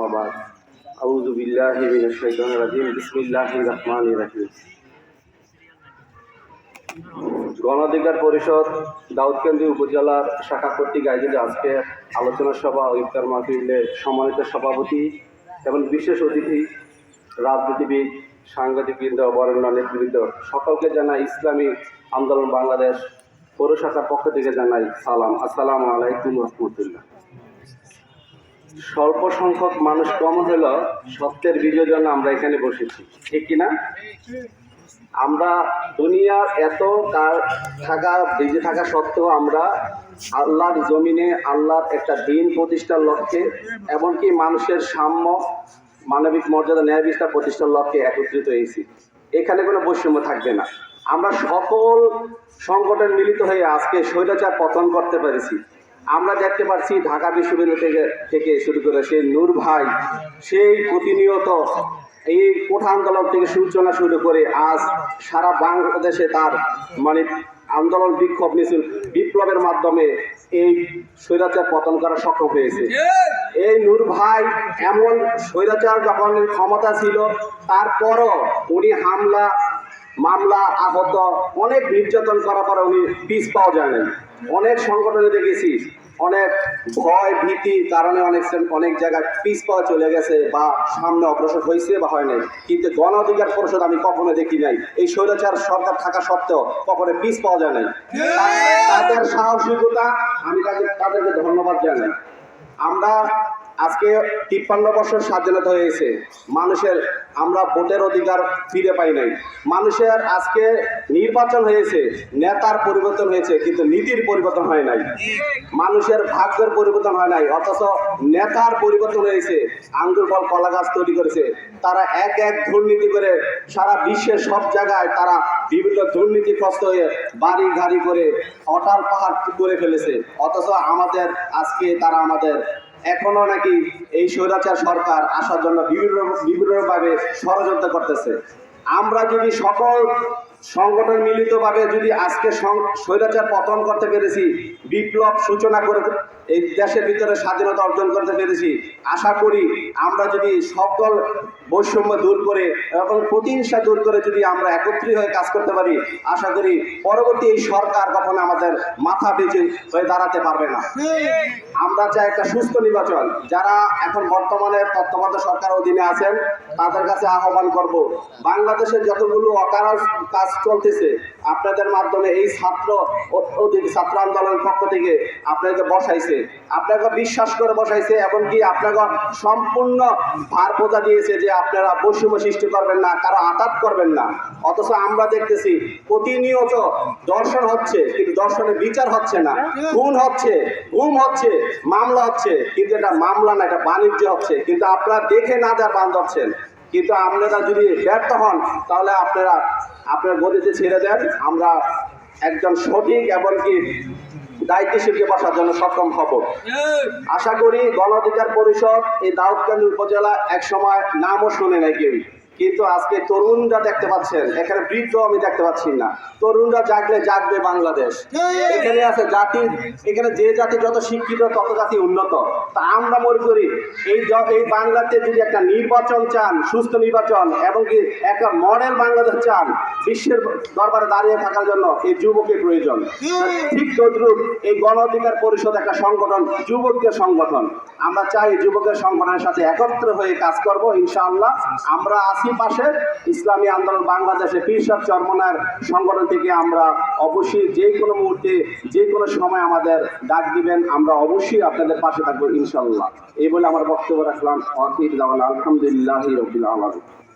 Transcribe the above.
আহমাবাদ গণাধিকার পরিষদ দাউদকান্দি উপজেলার শাখা কর্তৃক আয়োজিত আজকে আলোচনা সভা ও ইফতার মাহফিলের সম্মানিত সভাপতি এবং বিশেষ অতিথি রাজনীতিবিদ, সাংবাদিকবৃন্দ বরেণ্য নেতৃবৃন্দ সকলকে জানাই ইসলামী আন্দোলন বাংলাদেশ পৌরশাখার পক্ষ থেকে জানাই সালাম। আসসালামু আলাইকুম রহমতুল্লাহ। স্বল্প সংখ্যক মানুষ কম হলেও সত্যের বিজয়ের জন্য আমরা এখানে বসেছি। ঠিক কিনা? আমরা দুনিয়ার এত কার থাকা, বেঁচে থাকা সত্ত্বেও আমরা আল্লাহর জমিনে, আল্লাহর একটা দিন প্রতিষ্ঠার লক্ষ্যে, এমনকি মানুষের সাম্য, মানবিক মর্যাদা, ন্যায় বিচার প্রতিষ্ঠার লক্ষ্যে একত্রিত হয়েছি। এখানে কোনো বৈষম্য থাকবে না। আমরা সকল সংগঠন মিলিত হয়ে আজকে স্বৈরাচার পতন করতে পেরেছি। আমরা দেখতে পাচ্ছি ঢাকা বিশ্ববিদ্যালয় থেকে থেকে শুরু করে সেই নূর ভাই, সেই প্রতিনিয়ত এই কোঠা আন্দোলন থেকে সূচনা শুরু করে আজ সারা বাংলাদেশে তার মানে আন্দোলন বিক্ষোভ মিছিল বিপ্লবের মাধ্যমে এই স্বৈরাচার পতন করা সক্ষম হয়েছে এই নূর ভাই এমন স্বৈরাচার যখন ক্ষমতা ছিল, তারপরও উনি হামলা মামলা, আহত, অনেক নির্যাতন করার পরে উনি পিস পাওয়া যায় না অনেক সংগঠনে দেখেছি, অনেক ভয় ভীতির কারণে অনেক অনেক জায়গায় পিস পাওয়া চলে গেছে বা সামনে অগ্রসর হয়েছে বা হয় নাই। কিন্তু গণ অধিকার পরিষদ আমি কখনো দেখি নাই। এই স্বৈরাচার সরকার থাকা সত্ত্বেও কখনো পিস পাওয়া যায় নাই। তাদের সাহসিকতা আমি তাদের তাদেরকে ধন্যবাদ জানাই। আমরা আজকে তিপ্পান্ন বছর স্বাধীনতা হয়েছে। মানুষের আমরা ভোটের অধিকার ফিরে পাই নাই। মানুষের আজকে নির্বাচন হয়েছে, নেতার পরিবর্তন হয়েছে, কিন্তু নীতির পরিবর্তন হয় নাই। মানুষের ভাগ্যের পরিবর্তন হয় নাই, অথচ নেতার পরিবর্তন হয়েছে, আঙ্গুর ফল কলা গাছ তৈরি করেছে। তারা এক এক দুর্নীতি করে সারা বিশ্বের সব জায়গায় তারা বিভিন্ন দুর্নীতিগ্রস্ত হয়ে বাড়ি গাড়ি করে, অটাল পাহাড় করে ফেলেছে। অথচ আমাদের আজকে তারা আমাদের এখনও নাকি এই স্বৈরাচার সরকার আসার জন্য বিভিন্ন বিভিন্নভাবে ষড়যন্ত্র করতেছে। আমরা যদি সকল সংগঠন মিলিতভাবে যদি আজকে স্বৈরাচার পতন করতে পেরেছি, বিপ্লব সূচনা করে এই দেশের ভিতরে স্বাধীনতা অর্জন করতে পেরেছি, আশা করি আমরা যদি সকল বৈষম্য দূর করে এবং প্রতিহিংসা দূর করে যদি আমরা একত্রিত হয়ে কাজ করতে পারি, আশা করি পরবর্তী এই সরকার কখনো আমাদের মাথা বেঁচে হয়ে দাঁড়াতে পারবে না। আমরা চাই একটা সুস্থ নির্বাচন। যারা এখন বর্তমানে তত্ত্বাবধায়ক সরকার অধীনে আছেন, তাদের কাছে আহ্বান করব, বাংলাদেশের যতগুলো অকারণ কাজ চলতেছে, আপনাদের মাধ্যমে এই ছাত্র ছাত্র আন্দোলনের পক্ষ থেকে আপনাকে বসাইছে। আপনাকে বিশ্বাস করে বসাইছে, এমনকি আপনাকে সম্পূর্ণ ভার বোঝা দিয়েছে যে আপনারা বৈষম্য সৃষ্টি করবেন না, কারও আঘাত করবেন না। অথচ আমরা দেখতেছি প্রতিনিয়ত দর্শন হচ্ছে, কিন্তু দর্শনের বিচার হচ্ছে না। খুন হচ্ছে ঘুম হচ্ছে মামলা হচ্ছে, কিন্তু এটা মামলা না, এটা বাণিজ্য হচ্ছে। কিন্তু আপনারা দেখে না যা বান ধরছেন, কিন্তু আপনারা যদি ব্যর্থ হন, তাহলে আপনারা, আপনার গদিতে ছেড়ে দেন। আমরা একজন সঠিক এমনকি দায়িত্বশীলকে বসার জন্য সক্ষম হব। আশা করি গণ অধিকার পরিষদ এই দাউদকান্দি উপজেলা এক সময় নামও শুনে নাই কেউ। কিন্তু আজকে তরুণরা দেখতে পাচ্ছেন, এখানে বৃদ্ধ আমি দেখতে পাচ্ছি না। তরুণরা জাগলে জাগবে বাংলাদেশ। এখানে আছে জাতি, এখানে যে জাতি যত শিক্ষিত, তত জাতি উন্নত। তা আমরা মনে করি, এই এই বাংলাতে যদি একটা নির্বাচন চান, সুস্থ নির্বাচন, এবং কি একটা মডেল বাংলাদেশ চান, বিশ্বের দরবারে দাঁড়িয়ে থাকার জন্য এই যুবকের প্রয়োজন। ঠিক তদ্রুপ এই গণ অধিকার পরিষদ একটা সংগঠন, যুবকদের সংগঠন। আমরা চাই যুবকের সংগঠনের সাথে একত্র হয়ে কাজ করব, ইনশাআল্লাহ। আমরা আছি পাশে ইসলামী আন্দোলন বাংলাদেশে পীরসাব চরমনার সংগঠন থেকে আমরা অবশ্যই যে কোনো মুহূর্তে, যে কোনো সময় আমাদের ডাক দিবেন, আমরা অবশ্যই আপনাদের পাশে থাকব ইনশাল্লাহ এই বলে আমার বক্তব্য রাখলাম। আলহামদুলিল্লাহ রবিল আলম